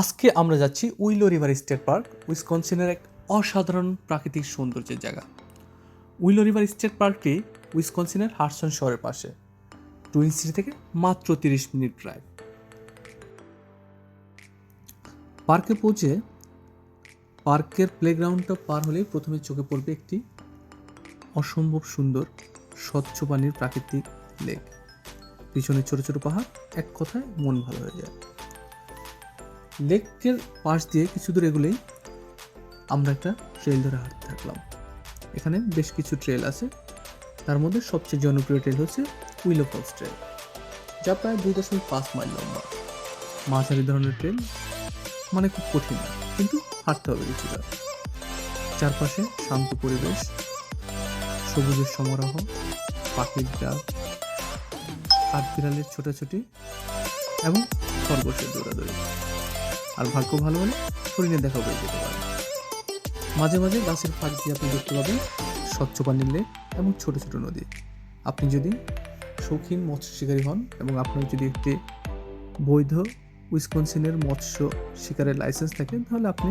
আজকে আমরা যাচ্ছি উইলো রিভার স্টেট পার্ক, উইসকনসিনের এক অসাধারণ প্রাকৃতিক সৌন্দর্যের জায়গা। উইলো রিভার স্টেট পার্কটি উইসকনসিনের হার্সন শহরের পাশে, টুইন সিটি থেকে মাত্র তিরিশ মিনিট ড্রাইভ পার্কে পৌঁছে পার্কের প্লেগ্রাউন্ডটা পার হলেই প্রথমে চোখে পড়বে একটি অসম্ভব সুন্দর, স্বচ্ছ পানির প্রাকৃতিক লেক পিছনে ছোট ছোট পাহাড়, এক কথায় মন ভালো হয়ে যায়। লেকের পাশ দিয়ে কিছু দূর এগুলেই আমরা একটা ট্রেল ধরে হাঁটতে থাকলাম। এখানে বেশ কিছু ট্রেল আছে। তার মধ্যে সবচেয়ে জনপ্রিয় ট্রেল হচ্ছে উইলো ফলস ট্রেল, যা প্রায় দুই দশমিক পাঁচ মাইল লম্বা। মাঝারি ধরনের ট্রেল মানে খুব কঠিন, কিন্তু হাঁটতে হবে কিছুটা। চারপাশে শান্ত পরিবেশ, সবুজের সমারোহ, পাখির ডাক বিড়ালের ছোটাছুটি এবং খরগোশের দৌড়াদৌড়ি। আর ভাগ্য ভালো হলে হরিণের দেখা পেয়ে যেতে পারে মাঝে মাঝে গাছের ফাঁক দিয়ে আপনি দেখতে পাবেন স্বচ্ছ পানির লেক এবং ছোট ছোট নদী। আপনি যদি শৌখিন মৎস্য শিকারী হন এবং আপনার যদি একটি বৈধ উইসকনসিনের মৎস্য শিকারের লাইসেন্স থাকে, তাহলে আপনি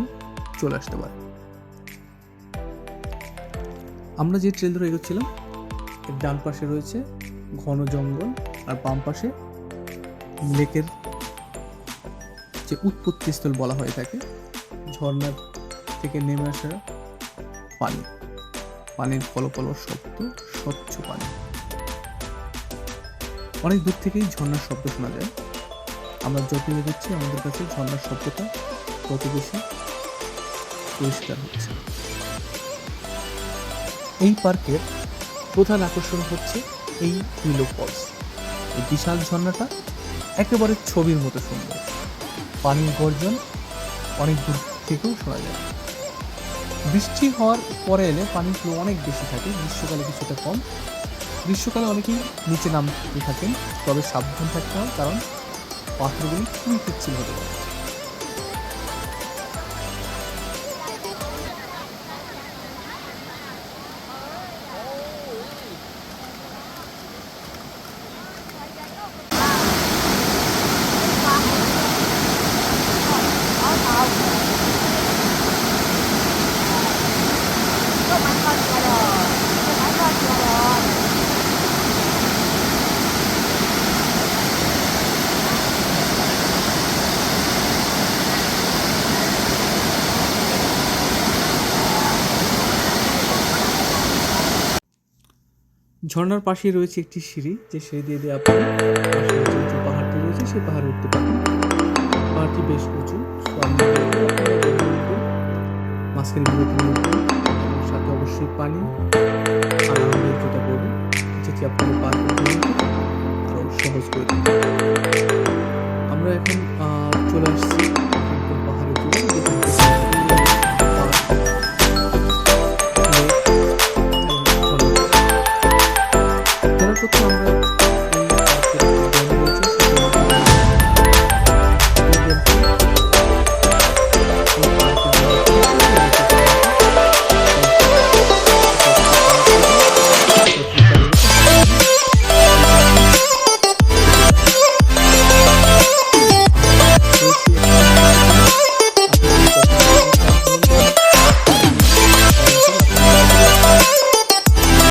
চলে আসতে পারেন। আমরা যে ট্রেল ধরে এগোচ্ছিলাম, এর ডান পাশে রয়েছে ঘন জঙ্গল আর বাম পাশে লেকের যে উৎপত্তিস্থল বলা হয়ে থাকে ঝর্ণার থেকে নেমে আসা পানি। পানির কলকল শব্দ স্বচ্ছ পানি। অনেক দূর থেকেই ঝর্ণার শব্দ শোনা যায়। আমরা যত এগোচ্ছি, আমাদের কাছে ঝর্ণার শব্দটা তত বেশি পরিষ্কার হচ্ছে। এই পার্কের প্রধান আকর্ষণ হচ্ছে এই ফলস। এই বিশাল ঝর্ণাটা একেবারে ছবির মতো সুন্দর। পানির গর্জন অনেক দূর থেকেও শোনা যায়। বৃষ্টি হওয়ার পরে এলে পানির ফ্লো অনেক বেশি থাকে, গ্রীষ্মকালে কিছুটা কম। গ্রীষ্মকালে অনেকেই নিচে নামতে থাকেন, তবে সাবধান থাকতে হয় কারণ পাথরগুলি খুবই পিচ্ছিল হতে পারে। ঝর্ণার পাশে রয়েছে একটি সিঁড়ি, যে সিঁড়ি দিয়ে দিয়ে আপনি যে পাহাড়টি রয়েছে সেই পাহাড়ে উঠতে পারেন। পাহাড়টি বেশ উঁচু মাঝখানে সাথে অবশ্যই পানি যেটি আপনাকে পার করতে আরও সহজ করে আমরা এখন চলে আসছি 不可能。